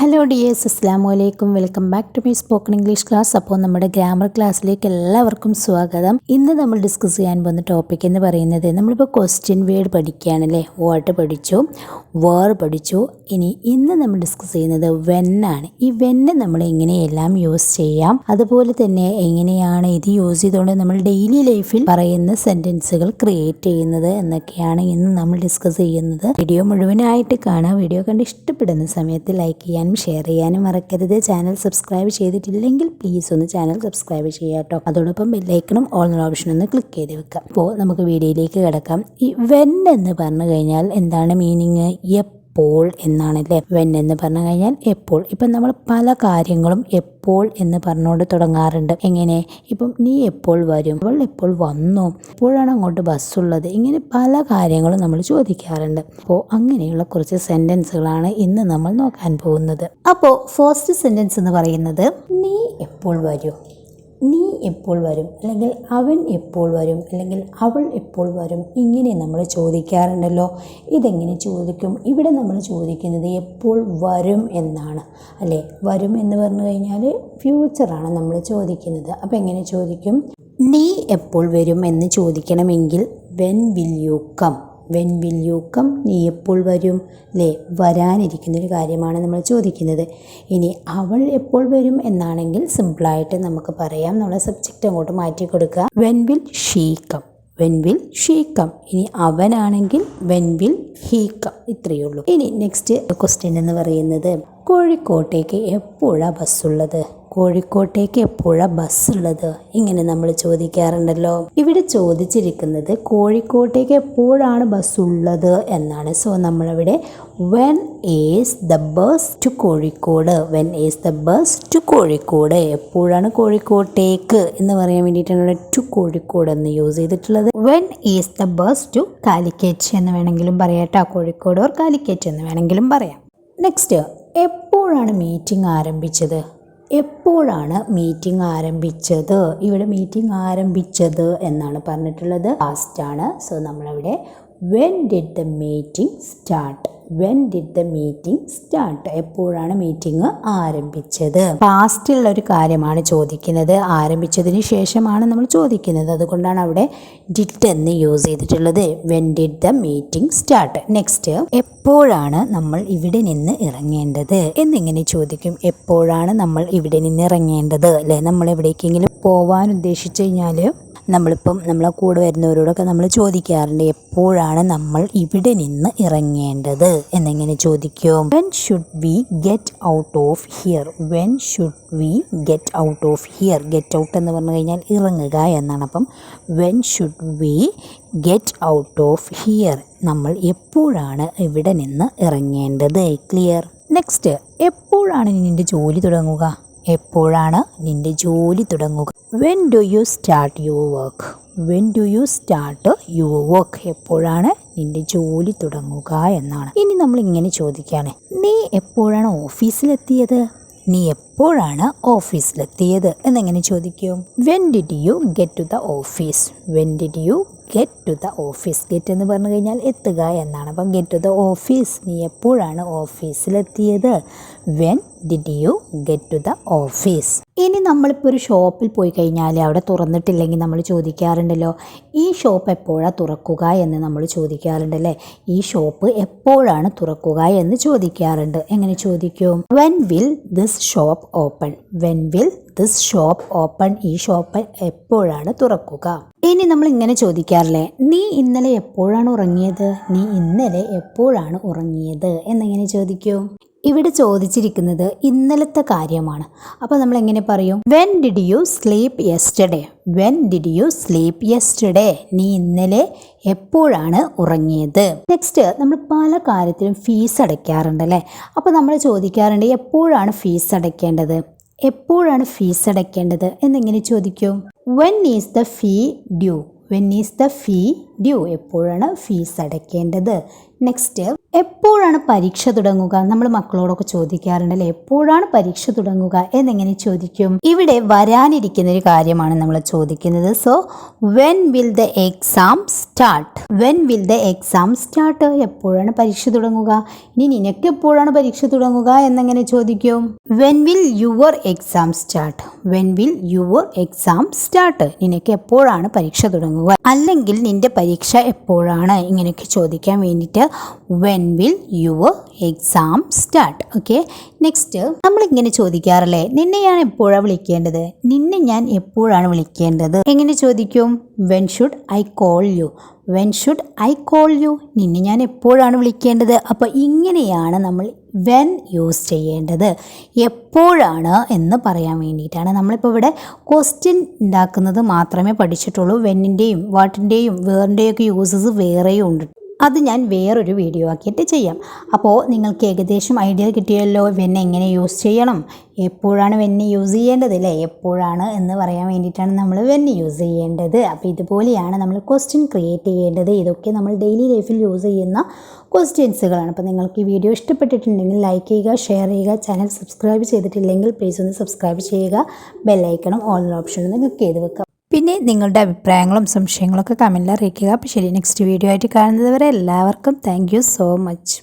Hello dears അസ്സാം വലൈക്കും welcome back to my spoken English class അപ്പോൾ നമ്മുടെ ഗ്രാമർ ക്ലാസ്സിലേക്ക് എല്ലാവർക്കും സ്വാഗതം. ഇന്ന് നമ്മൾ ഡിസ്കസ് ചെയ്യാൻ പോകുന്ന ടോപ്പിക് എന്ന് പറയുന്നത് നമ്മളിപ്പോൾ ക്വസ്റ്റ്യൻ വേർഡ് പഠിക്കുകയാണല്ലേ? വാട്ട് പഠിച്ചു വേർ പഠിച്ചു. ഇനി ഇന്ന് നമ്മൾ ഡിസ്കസ് ചെയ്യുന്നത് വെന്നാണ് ഈ വെന്ന് നമ്മൾ എങ്ങനെയെല്ലാം യൂസ് ചെയ്യാം? അതുപോലെ തന്നെ എങ്ങനെയാണ് ഇത് യൂസ് ചെയ്തുകൊണ്ട് നമ്മൾ ഡെയിലി ലൈഫിൽ പറയുന്ന സെന്റൻസുകൾ ക്രിയേറ്റ് ചെയ്യുന്നത് എന്നൊക്കെയാണ് ഇന്ന് നമ്മൾ ഡിസ്കസ് ചെയ്യുന്നത്. വീഡിയോ മുഴുവനായിട്ട് കാണാം വീഡിയോ കണ്ട് ഇഷ്ടപ്പെടുന്ന സമയത്ത് ലൈക്ക് ചെയ്യാനും ഷെയർ ചെയ്യാനും മറക്കരുത്. ചാനൽ സബ്സ്ക്രൈബ് ചെയ്തിട്ടില്ലെങ്കിൽ പ്ലീസ് ഒന്ന് ചാനൽ സബ്സ്ക്രൈബ് ചെയ്യുക കേട്ടോ. അതോടൊപ്പം ബെല്ലൈക്കണം ഓൾ ഓപ്ഷൻ ഒന്ന് ക്ലിക്ക് ചെയ്ത് വെക്കാം അപ്പോൾ നമുക്ക് വീഡിയോയിലേക്ക് കിടക്കാം. ഈ വെൻ എന്ന് പറഞ്ഞു കഴിഞ്ഞാൽ എന്താണ് മീനിങ് എപ്പോൾ എന്നാണല്ലേ? വെൻ എന്ന് പറഞ്ഞു കഴിഞ്ഞാൽ എപ്പോൾ. ഇപ്പം നമ്മൾ പല കാര്യങ്ങളും എപ്പോൾ എന്ന് പറഞ്ഞുകൊണ്ട് തുടങ്ങാറുണ്ട്. എങ്ങനെ? ഇപ്പം നീ എപ്പോൾ വരും? അവൾ എപ്പോൾ വന്നു? എപ്പോഴാണ് അങ്ങോട്ട് ബസ്സുള്ളത് ഇങ്ങനെ പല കാര്യങ്ങളും നമ്മൾ ചോദിക്കാറുണ്ട്. അപ്പോൾ അങ്ങനെയുള്ള കുറച്ച് സെന്റൻസുകളാണ് ഇന്ന് നമ്മൾ നോക്കാൻ പോകുന്നത്. അപ്പോൾ ഫസ്റ്റ് സെന്റൻസ് എന്ന് പറയുന്നത് നീ എപ്പോൾ വരും? നീ എപ്പോൾ വരും? അല്ലെങ്കിൽ അവൻ എപ്പോൾ വരും? അല്ലെങ്കിൽ അവൾ എപ്പോൾ വരും? ഇങ്ങനെ നമ്മൾ ചോദിക്കാറുണ്ടല്ലോ. ഇതെങ്ങനെ ചോദിക്കും? ഇവിടെ നമ്മൾ ചോദിക്കുന്നത് എപ്പോൾ വരും എന്നാണ്. അല്ലേ? വരും എന്ന് പറഞ്ഞു കഴിഞ്ഞാൽ ഫ്യൂച്ചറാണ് നമ്മൾ ചോദിക്കുന്നത്. അപ്പോൾ എങ്ങനെ ചോദിക്കും? നീ എപ്പോൾ വരും എന്ന് ചോദിക്കണമെങ്കിൽ when will you come when will you come നീ എപ്പോൾ വരും? അല്ലേ വരാനിരിക്കുന്നൊരു കാര്യമാണ് നമ്മൾ ചോദിക്കുന്നത്. ഇനി അവൾ എപ്പോൾ വരും എന്നാണെങ്കിൽ സിമ്പിളായിട്ട് നമുക്ക് പറയാം. നമ്മളെ സബ്ജക്റ്റ് അങ്ങോട്ട് മാറ്റി കൊടുക്കുക. When will she come when will she come ഇനി അവനാണെങ്കിൽ വെൻ വിൽ ഹീ കം ഇത്രയേ ഉള്ളൂ. ഇനി നെക്സ്റ്റ് ക്വസ്റ്റ്യൻ എന്ന് പറയുന്നത് കോഴിക്കോട്ടേക്ക് എപ്പോഴാണ് ബസ്സുള്ളത് കോഴിക്കോട്ടേക്ക് എപ്പോഴാണ് ബസ്സുള്ളത്? ഇങ്ങനെ നമ്മൾ ചോദിക്കാറുണ്ടല്ലോ. ഇവിടെ ചോദിച്ചിരിക്കുന്നത് കോഴിക്കോട്ടേക്ക് എപ്പോഴാണ് ബസ് ഉള്ളത് എന്നാണ്. സോ നമ്മളവിടെ when is the bus to Kozhikode? When is the bus to Kozhikode? എപ്പോഴാണ് കോഴിക്കോട്ടേക്ക് എന്ന് പറയാൻ വേണ്ടിയിട്ടാണ് ഇവിടെ ടു കോഴിക്കോട് എന്ന് യൂസ് ചെയ്തിട്ടുള്ളത്. When is the bus to Calicut എന്ന് വേണമെങ്കിലും പറയാം കേട്ടോ. കോഴിക്കോട് ഓർ കാലിക്കറ്റ് എന്ന് വേണമെങ്കിലും പറയാം. നെക്സ്റ്റ് എപ്പോഴാണ് മീറ്റിംഗ് ആരംഭിച്ചത്? എപ്പോഴാണ് മീറ്റിംഗ് ആരംഭിച്ചത്? ഇവിടെ മീറ്റിംഗ് ആരംഭിച്ചത് എന്നാണ് പറഞ്ഞിട്ടുള്ളത്. പാസ്റ്റ് ആണ്. സോ നമ്മളവിടെ when did the meeting start when did the meeting start എപ്പോഴാണ് മീറ്റിംഗ് ആരംഭിച്ചത്? പാസ്റ്റിലുള്ള ഒരു കാര്യമാണ് ചോദിക്കുന്നത്. ആരംഭിച്ചതിന് ശേഷമാണ് നമ്മൾ ചോദിക്കുന്നത്. അതുകൊണ്ടാണ് അവിടെ ഡിഡ് എന്ന് യൂസ് ചെയ്തിട്ടുള്ളത്. When did the meeting start next എപ്പോഴാണ് നമ്മൾ ഇവിടെ നിന്ന് ഇറങ്ങേണ്ടത്? എന്നിങ്ങനെ ചോദിക്കും. എപ്പോഴാണ് നമ്മൾ ഇവിടെ നിന്ന് ഇറങ്ങേണ്ടത്? അല്ലെ? നമ്മൾ എവിടേക്കെങ്കിലും പോവാൻ ഉദ്ദേശിച്ചു കഴിഞ്ഞാൽ നമ്മളിപ്പം നമ്മളെ കൂടെ വരുന്നവരോടൊക്കെ നമ്മൾ ചോദിക്കാറുണ്ട് എപ്പോഴാണ് നമ്മൾ ഇവിടെ നിന്ന് ഇറങ്ങേണ്ടത്? എന്നെങ്ങനെ ചോദിക്കും. When should we get out of here when should we get out of here get out എന്ന് പറഞ്ഞു കഴിഞ്ഞാൽ ഇറങ്ങുക എന്നാണ് അപ്പം. When should we get out of here നമ്മൾ എപ്പോഴാണ് ഇവിടെ നിന്ന് ഇറങ്ങേണ്ടത്? ക്ലിയർ നെക്സ്റ്റ് എപ്പോഴാണ് നിന്റെ ജോലി തുടങ്ങുക? എപ്പോഴാണ് നിന്റെ ജോലി തുടങ്ങുക? When do you start your work when do you start your work എപ്പോഴാണ് നിന്റെ ജോലി തുടങ്ങുക എന്നാണ്. ഇനി നമ്മൾ ഇങ്ങനെ ചോദിക്കുകയാണ്. നീ എപ്പോഴാണ് ഓഫീസിലെത്തിയത്? നീ എപ്പോഴാണ് ഓഫീസിലെത്തിയത്? എന്നെങ്ങനെ ചോദിക്കും? When did you get to the office when did you get to the office get എന്ന് പറഞ്ഞു കഴിഞ്ഞാൽ എത്തുക എന്നാണ്. അപ്പം ഗെറ്റ് ടു ദ ഓഫീസ് നീ എപ്പോഴാണ് ഓഫീസിലെത്തിയത് when did you get to the office ഇനി നമ്മളിപ്പോൾ ഒരു ഷോപ്പിൽ പോയി കഴിഞ്ഞാൽ അവിടെ തുറന്നിട്ടില്ലെങ്കിൽ നമ്മൾ ചോദിക്കാറുണ്ടല്ലോ ഈ ഷോപ്പ് എപ്പോഴാണ് തുറക്കുക എന്ന് നമ്മൾ ചോദിക്കാറുണ്ടല്ലേ? ഈ ഷോപ്പ് എപ്പോഴാണ് തുറക്കുക എന്ന് ചോദിക്കാറുണ്ട്. എങ്ങനെ ചോദിക്കും? When will this shop open when will this shop open ഈ ഷോപ്പ് എപ്പോഴാണ് തുറക്കുക? ഇനി നമ്മൾ ഇങ്ങനെ ചോദിക്കാറില്ലേ നീ ഇന്നലെ എപ്പോഴാണ് ഉറങ്ങിയത്? നീ ഇന്നലെ എപ്പോഴാണ് ഉറങ്ങിയത്? എന്നെങ്ങനെ ചോദിക്കൂ. ഇവിടെ ചോദിച്ചിരിക്കുന്നത് ഇന്നലത്തെ കാര്യമാണ്. അപ്പോൾ നമ്മൾ എങ്ങനെ പറയും? When did you sleep yesterday when did you sleep yesterday നീ ഇന്നലെ എപ്പോഴാണ് ഉറങ്ങിയത്? നെക്സ്റ്റ് നമ്മൾ പല കാര്യത്തിലും ഫീസ് അടയ്ക്കാറുണ്ട് അല്ലേ അപ്പോൾ നമ്മൾ ചോദിക്കാറുണ്ട് എപ്പോഴാണ് ഫീസ് അടയ്ക്കേണ്ടത്? എപ്പോഴാണ് ഫീസ് അടയ്ക്കേണ്ടത്? എന്നിങ്ങനെ ചോദിക്കും. When is the fee due when is the fee due എപ്പോഴാണ് ഫീസ് അടയ്ക്കേണ്ടത്? നെക്സ്റ്റ് എപ്പോഴാണ് പരീക്ഷ തുടങ്ങുക? നമ്മൾ മക്കളോടൊക്കെ ചോദിക്കാറുണ്ടല്ലേ എപ്പോഴാണ് പരീക്ഷ തുടങ്ങുക എന്നെങ്ങനെ ചോദിക്കും? ഇവിടെ വരാനിരിക്കുന്ന ഒരു കാര്യമാണ് നമ്മൾ ചോദിക്കുന്നത്. So when will the exam start when will the exam start എപ്പോഴാണ് പരീക്ഷ തുടങ്ങുക? ഇനി നിനക്ക് എപ്പോഴാണ് പരീക്ഷ തുടങ്ങുക എന്നെങ്ങനെ ചോദിക്കും? When will your exam start when will your exam start നിനക്ക് എപ്പോഴാണ് പരീക്ഷ തുടങ്ങുക? അല്ലെങ്കിൽ നിന്റെ പരീക്ഷ എപ്പോഴാണ്? ഇങ്ങനെയൊക്കെ ചോദിക്കാൻ വേണ്ടിയിട്ട് when will your exam start okay next നമ്മൾ ഇങ്ങനെ ചോദിക്കാറില്ലേ? നിന്നെ ഞാൻ എപ്പോഴാണ് വിളിക്കേണ്ടത്? നിന്നെ ഞാൻ എപ്പോഴാണ് വിളിക്കേണ്ടത്? എങ്ങനെ ചോദിക്കും? When should I call you when should I call you നിന്നെ ഞാൻ എപ്പോഴാണ് വിളിക്കേണ്ടത്? അപ്പോൾ ഇങ്ങനെയാണ് നമ്മൾ വെൻ യൂസ് ചെയ്യേണ്ടത്. എപ്പോഴാണ് എന്ന് പറയാൻ വേണ്ടിയിട്ടാണ് നമ്മളിപ്പോൾ ഇവിടെ ക്വസ്റ്റ്യൻ ഉണ്ടാക്കുന്നത് മാത്രമേ പഠിച്ചിട്ടുള്ളൂ. വെന്നിന്റെയും വാട്ടിന്റെയും വേറിന്റെയും ഒക്കെ യൂസസ് വേറെയും ഉണ്ട്. അത് ഞാൻ വേറൊരു വീഡിയോ ആക്കിയിട്ട് ചെയ്യാം. അപ്പോൾ നിങ്ങൾക്ക് ഏകദേശം ഐഡിയ കിട്ടിയല്ലോ വെൻ എങ്ങനെ യൂസ് ചെയ്യണം എപ്പോഴാണ് വെന്ന് യൂസ് ചെയ്യേണ്ടത് അല്ലേ? എപ്പോഴാണ് എന്ന് പറയാൻ വേണ്ടിയിട്ടാണ് നമ്മൾ വെന്ന് യൂസ് ചെയ്യേണ്ടത്. അപ്പോൾ ഇതുപോലെയാണ് നമ്മൾ ക്വസ്റ്റ്യൻ ക്രിയേറ്റ് ചെയ്യേണ്ടത്. ഇതൊക്കെ നമ്മൾ ഡെയിലി ലൈഫിൽ യൂസ് ചെയ്യുന്ന ക്വസ്റ്റ്യൻസുകളാണ് അപ്പോൾ നിങ്ങൾക്ക് ഈ വീഡിയോ ഇഷ്ടപ്പെട്ടിട്ടുണ്ടെങ്കിൽ ലൈക്ക് ചെയ്യുക ഷെയർ ചെയ്യുക ചാനൽ സബ്സ്ക്രൈബ് ചെയ്തിട്ടില്ലെങ്കിൽ പ്ലീസ് ഒന്ന് സബ്സ്ക്രൈബ് ചെയ്യുക ബെല്ലൈക്കണം ഓൾ ഓപ്ഷൻ ഒന്ന് ക്ലിക്ക് ചെയ്ത് വെക്കുക. പിന്നെ നിങ്ങളുടെ അഭിപ്രായങ്ങളും സംശയങ്ങളൊക്കെ കമന്റിൽ അറിയിക്കുക. അപ്പോൾ ശരി നെക്സ്റ്റ് വീഡിയോ ആയിട്ട് കാണുന്നത് വരെ എല്ലാവർക്കും താങ്ക് സോ മച്ച്